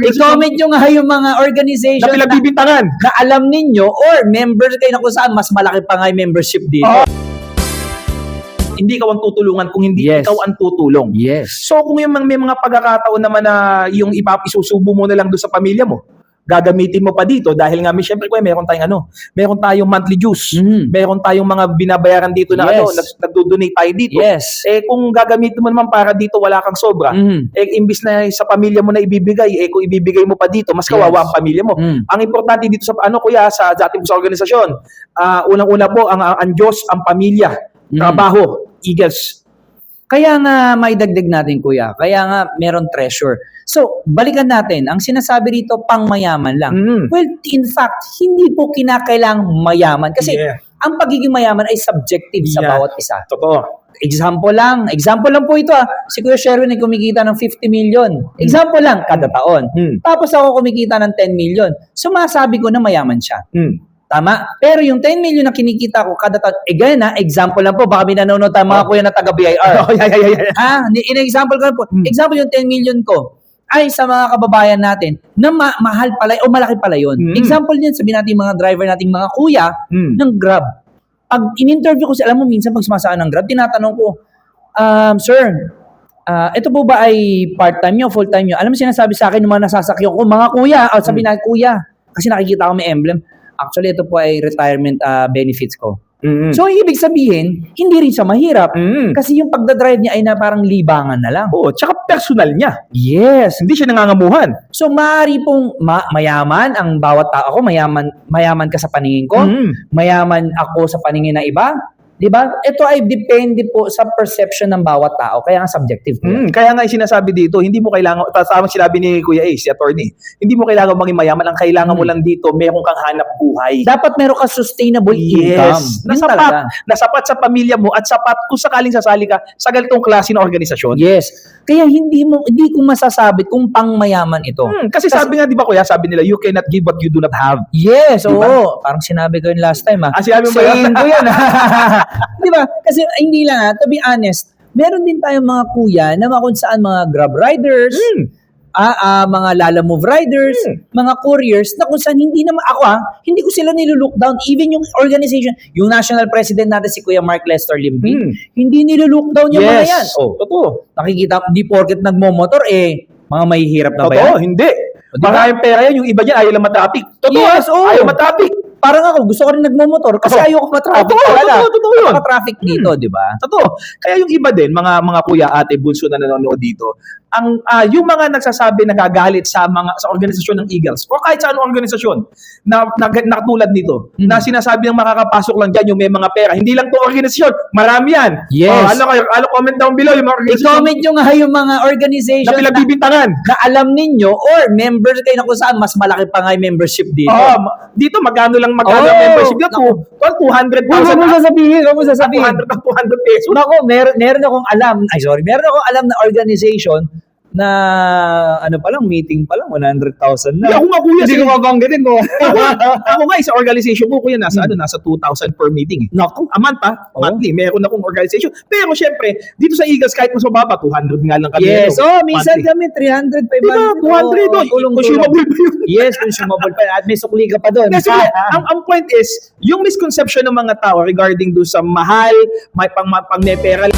I-comment nyo nga yung mga na organization na, pinagbibintangan. na alam ninyo or members kayo na kung saan mas malaki pa nga yung membership dito. Oo. Hindi ikaw ang tutulungan kung hindi Yes. ikaw ang tutulong. Yes. So kung yung may mga pagkakataon naman na yung ipap isusubo mo na lang doon sa pamilya mo, gagamitin mo pa dito dahil nga may syempre kuya, meron tayong ano, meron tayong monthly dues, Mhm. meron tayong mga binabayaran dito na Yes. ano, nag, nagdo-donate tayo dito. Yes. Eh kung gagamitin mo naman para dito wala kang sobra, Mhm. eh imbis na sa pamilya mo na ibibigay, eh kung ibibigay mo pa dito, mas Yes. kawawa ang pamilya mo. Mm. Ang importante dito sa ano kuya sa ating sa organisasyon, ah, unang-una po ang ang Diyos, ang pamilya, Mm. trabaho, Eagles. Kaya nga may dagdag natin kuya, kaya nga meron treasure. So, balikan natin, ang sinasabi rito pang mayaman lang. Mm. Well, in fact, hindi po kinakailang mayaman kasi Yeah. ang pagiging mayaman ay subjective sa Yeah. bawat isa. Totoo. Example lang, example lang po ito ah. Si Kuya Sherwin ay kumikita ng 50 million. Example lang, kada taon. Mm. Tapos ako kumikita ng 10 million. So masabi ko na mayaman siya. Mm. Tama? Pero yung 10 million na kinikita ko kada taon, eh ganyan na, example lang po, baka may nanonood tayo mga Oh. kuya na taga-BIR. Oh, yeah, yeah, yeah, yeah. ah, ni- in-example ko lang po. Hmm. Example yung 10 million ko ay sa mga kababayan natin na ma- mahal pala o malaki pala yun. Hmm. Example niyan, sabihin natin mga driver nating mga kuya Mm. ng Grab. Pag in-interview ko sila, alam mo minsan pag sumasaan ng Grab, tinatanong ko, um, sir, ah, ito po ba ay part-time nyo, full-time nyo? Alam mo sinasabi sa akin ng mga nasasakyan ko, mga kuya, o sabi na, kuya, kasi nakikita ko may emblem. Actually, ito po ay retirement ah, benefits ko. Mm. So, ibig sabihin, hindi rin siya mahirap. Mm. Kasi yung pagdadrive niya ay na parang libangan na lang. Oo, tsaka personal niya. Yes. Hindi siya nangangamuhan. So, maaari pong ma- mayaman ang bawat tao. Ako, mayaman, mayaman ka sa paningin ko. Mm. Mayaman ako sa paningin ng iba. Di ba? Ito ay depende po sa perception ng bawat tao. Kaya nga subjective po yan. Mm. Kaya nga yung sinasabi dito, hindi mo kailangan, tama sinabi ni Kuya Ace, si attorney, hindi mo kailangan maging mayaman. Ang kailangan mo Mm. lang dito, meron kang hanap buhay. Dapat meron ka sustainable income. Na Yun sapat, talaga. na sapat sa pamilya mo at sapat kung sakaling sasali ka sa ganitong klase ng organisasyon. Yes. Kaya hindi mo hindi ko masasabi kung pang mayaman ito. Hmm, kasi, sabi nga, di ba kuya, sabi nila, you cannot give what you do not have. Yes, Diba? oo. Parang sinabi ko yun last time ah. Ah, sinabi mo ba yun? Ko yun. Di ba? Kasi hindi lang ah, to be honest, meron din tayong mga kuya na mga kung saan mga grab riders, Hmm. ah, ah, mga Lala Move riders, Hmm. mga couriers na kung saan hindi naman ako ah, hindi ko sila nilulook down. Even yung organization, yung national president natin si Kuya Mark Lester Limby, Hmm. hindi nilulook down yung mga Yes. yan. Oh, Totoo. nakikita, hindi porket nagmomotor eh, mga mahihirap na ba yan? Totoo, hindi. O, di ba? Baka yung pera yan, yung iba dyan, ayaw lang matraffic. Totoo, Yes, ah, oo. ayaw matraffic. Parang ako, gusto ko rin nagmomotor kasi Oo. ayoko matraffic Totoo, talaga. totoo, totoo yun. traffic dito, di ba? Totoo. Kaya yung iba din, mga mga kuya, ate, bunso na nanonood dito, ang ah, yung mga nagsasabi nagagalit sa mga sa organisasyon ng Eagles o kahit sa anong organisasyon na, na, na katulad nito, Mhm. na sinasabi ng makakapasok lang diyan yung may mga pera. Hindi lang 'to organisasyon, marami yan. Yes. Oh, ano kayo, ano comment down below yung mga organisasyon I-comment nyo nga yung mga organization na na, pinagbibintangan. na alam ninyo or members kayo na kung saan mas malaki pa nga yung membership dito. Oh, dito magkano lang magkano Oh, membership dito? naku. Well, 200,000 Huwag mo na. sasabihin, huwag mo sasabihin. 200 na 200 pesos. Nako, meron, meron akong alam, ay sorry, meron akong alam na organization na ano pa lang, meeting pa lang, 100,000 Hindi na. ako nga kuya. Hindi ko mabanggitin ko. ako, ako nga, sa organization ko, kuya, nasa, ano, nasa 2,000 per meeting. eh. Naku, A month, ha? Oo. Monthly. Meron akong organization. Pero, syempre, dito sa Eagles, kahit mas mababa, 200 nga lang kami. Yes, ano, oh, minsan monthly. kami 300, 500. Diba? 200, oh, oh, tulong-tulong. consumable ba yun? Yes, consumable pa. At may sukli ka pa doon. Kasi, ang, ang point is, yung misconception ng mga tao regarding do sa mahal, may pang, pang may pera,